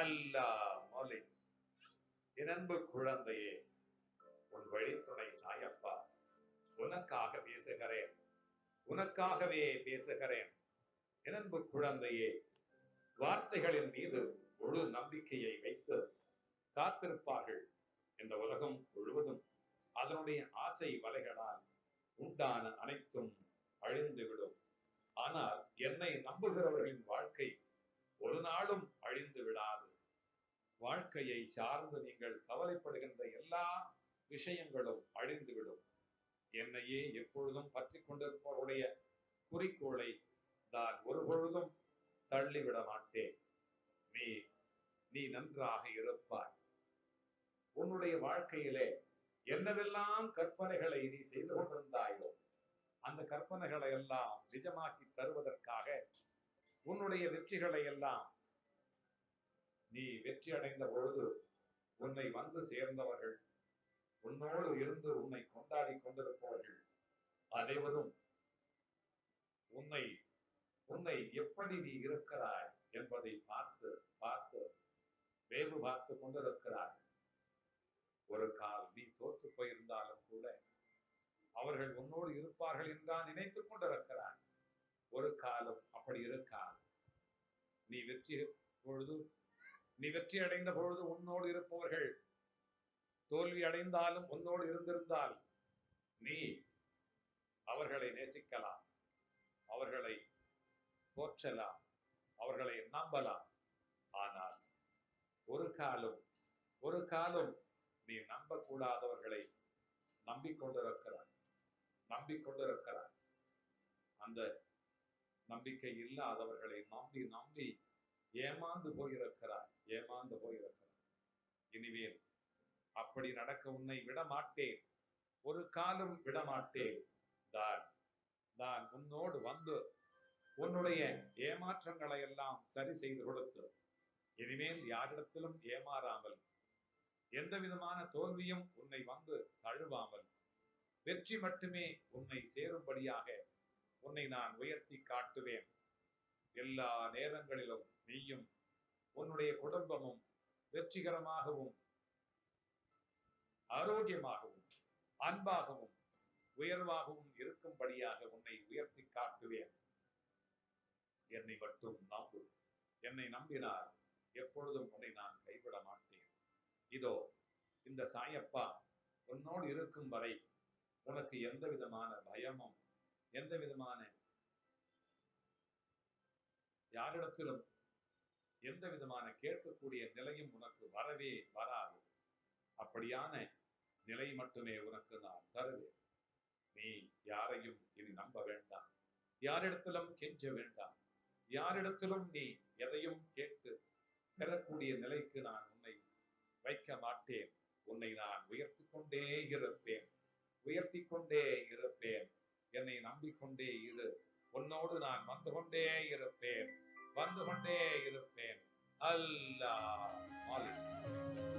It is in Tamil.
அல்லா மொழி என் அன்பு குழந்தையே உன் வழித்துணை சாயப்பா. உனக்காக பேசுகிறேன். உனக்காகவே பேசுகிறேன். என் அன்பு குழந்தையே வார்த்தைகளின் மீது முழு நம்பிக்கையை வைத்து காத்திருப்பார்கள். இந்த உலகம் முழுவதும் அதனுடைய ஆசை வலைகளால் உண்டான அனைத்தும் அழிந்துவிடும். ஆனால் என்னை நம்புகிறவர்களின் வாழ்க்கை ஒரு நாளும் அழிந்து விடாது வாழ்க்கையை சார்ந்து நீங்கள் கவலைப்படுகின்ற எல்லா விஷயங்களும் அழிந்துவிடும். என்னையே எப்பொழுதும் பற்றி கொண்டிருப்பவருடைய குறிக்கோளை நான் ஒரு பொழுதும் தள்ளிவிட மாட்டேன். நீ நீ நன்றாக இருப்பாய். உன்னுடைய வாழ்க்கையிலே என்னவெல்லாம் கற்பனைகளை நீ செய்து கொண்டிருந்தாயோ அந்த கற்பனைகளை எல்லாம் நிஜமாக்கி தருவதற்காக உன்னுடைய வெற்றிகளை எல்லாம் நீ வெற்றி அடைந்த பொழுது உன்னை வந்து சேர்ந்தவர்கள் உன்னோடு இருந்து உன்னை கொண்டாடி கொண்டிருப்பவர்கள் அனைவரும் உன்னை உன்னை எப்படி நீ இருக்கிறாய் என்பதை பார்த்து பார்த்து வேவு பார்த்து கொண்டிருக்கிறார்கள். ஒரு கால் நீ தோற்று போயிருந்தாலும் கூட அவர்கள் உன்னோடு இருப்பார்கள் என்றால் நினைத்துக் கொண்டிருக்கிறார். ஒரு காலம் அப்படி இருக்காது. நீ வெற்றி பொழுது நீ வெற்றி அடைந்த பொழுது உன்னோடு இருப்பவர்கள் தோல்வி அடைந்தாலும் உன்னோடு இருந்திருந்தால் நீ அவர்களை நேசிக்கலாம் அவர்களை போற்றலாம் அவர்களை நம்பலாம். ஆனால் ஒரு காலம் ஒரு காலம் நீ நம்பக்கூடாதவர்களை நம்பிக்கொண்டிருக்கிறாய் நம்பிக்கொண்டிருக்கிறாய். அந்த நம்பிக்கை இல்லாதவர்களை நம்பி நம்பி ஏமாந்து போயிருக்கிறாய் ஏமாந்து போயிருக்கிறாய் இனிமேல் அப்படி நடக்க உன்னை விட மாட்டேன் ஒரு காலம் விட மாட்டேன் தான் நான் உன்னோடு வந்து உன்னுடைய ஏமாற்றங்களை எல்லாம் சரி செய்து கொடுத்து இனிமேல் யாரிடத்திலும் ஏமாறாமல் எந்த விதமான தோல்வியும் உன்னை வந்து தழுவாமல் வெற்றி மட்டுமே உன்னை சேரும்படியாக உன்னை நான் உயர்த்தி காட்டுவேன். எல்லா நேரங்களிலும் நீயும் உன்னுடைய குடும்பமும் வெற்றிகரமாகவும் ஆரோக்கியமாகவும் அன்பாகவும் உயர்வாகவும் இருக்கும்படியாக உன்னை உயர்த்தி காட்டுவேன். என்னை மட்டும் நம்பு. என்னை நம்பினார் எப்பொழுதும் உன்னை நான் கைவிட மாட்டேன். இதோ இந்த சாயப்பா உன்னோடு இருக்கும் வரை உனக்கு எந்த விதமான பயமும் எந்த விதமான யாரிடத்திலும் எந்த விதமான கேட்கக்கூடிய நிலையும் உனக்கு வரவே வராது. அப்படியான நிலை மட்டுமே உனக்கு நான் தருவேன். நீ யாரையும் இனி நம்ப வேண்டாம். யாரிடத்திலும் கெஞ்ச வேண்டாம். யாரிடத்திலும் நீ எதையும் கேட்டு பெறக்கூடிய நிலைக்கு நான் உன்னை வைக்க மாட்டேன். உன்னை நான் உயர்த்தி கொண்டே இருப்பேன். உயர்த்தி கொண்டே இருப்பேன். என்னை நம்பிக்கொண்டே இரு. உன்னோடு நான் வந்து கொண்டே இருப்பேன். வந்து கொண்டே இருப்பேன். அல்லாஹ்.